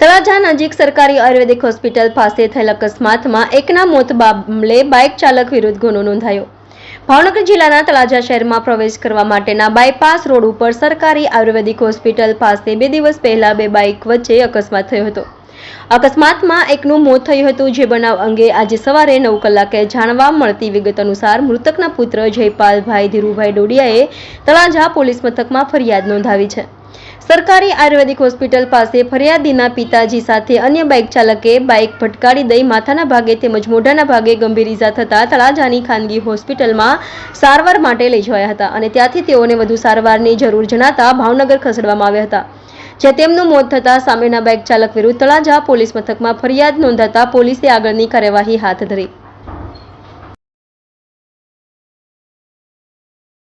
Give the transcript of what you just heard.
તળાજા નજીક સરકારી આયુર્વેદિક હોસ્પિટલ પાસે થયેલ અકસ્માતમાં એકના મોત મામલે બાઇક ચાલક વિરુદ્ધ ગુનો નોંધાયો. ભાવનગર જિલ્લાના તળાજા શહેરમાં પ્રવેશ કરવા માટેના બાયપાસ રોડ ઉપર સરકારી આયુર્વેદિક હોસ્પિટલ પાસે બે દિવસ પહેલા બે બાઇક વચ્ચે અકસ્માત થયો હતો. અકસ્માતમાં એકનું મોત થયું હતું, જે બનાવ અંગે આજે સવારે નવ કલાકે જાણવા મળતી વિગત અનુસાર મૃતકના પુત્ર જયપાલભાઈ ધીરુભાઈ ડોડિયાએ તળાજા પોલીસ મથકમાં ફરિયાદ નોંધાવી છે. સરકારી આયુર્વેદિક હોસ્પિટલ પાસે ફરિયાદીના પિતાજી સાથે અન્ય બાઇક ચાલકે બાઇક ભટકાડી દઈ માથાના ભાગે તેમજ મોઢાના ભાગે ગંભીર ઈજા થતા તળાજાની ખાનગી હોસ્પિટલમાં સારવાર માટે લઈ જવાયા હતા અને ત્યાંથી તેઓને વધુ સારવારની જરૂર જણાતા ભાવનગર ખસેડવામાં આવ્યા હતા. જ્યાં તેમનું મોત થતાં સામેના બાઇક ચાલક વિરુદ્ધ તળાજા પોલીસ મથકમાં ફરિયાદ નોંધાતા પોલીસે આગળની કાર્યવાહી હાથ ધરી.